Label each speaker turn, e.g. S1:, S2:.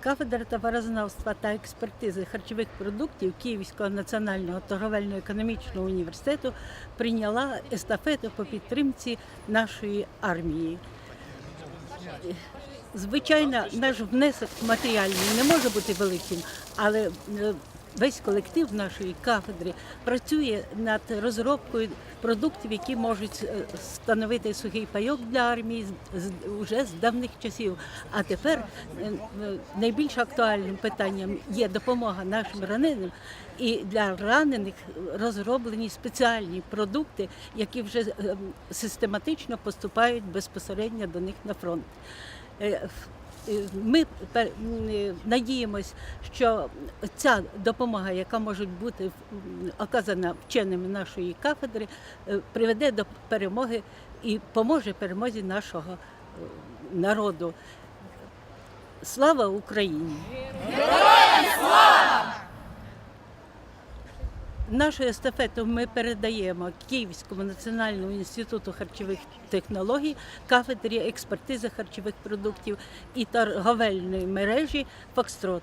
S1: Кафедра товарознавства та експертизи харчових продуктів Київського національного торговельно-економічного університету прийняла естафету по підтримці нашої армії. Звичайно, наш внесок матеріальний не може бути великим, але е, весь колектив нашої кафедри працює над розробкою продуктів, які можуть е, становити сухий пайок для армії з- з- давних часів. А тепер е, найбільш актуальним питанням є допомога нашим раненим. І для ранених розроблені спеціальні продукти, які вже е, систематично поступають безпосередньо до них на фронт. Ми е, надіємось, що ця допомога, яка може бути оказана вченими нашої кафедри, е, приведе до перемоги і поможе перемозі нашого е, народу. Слава Україні! Нашу естафету ми передаємо Київському національному інституту харчових технологій, кафедрі експертизи харчових продуктів і торговельної мережі Фокстрот.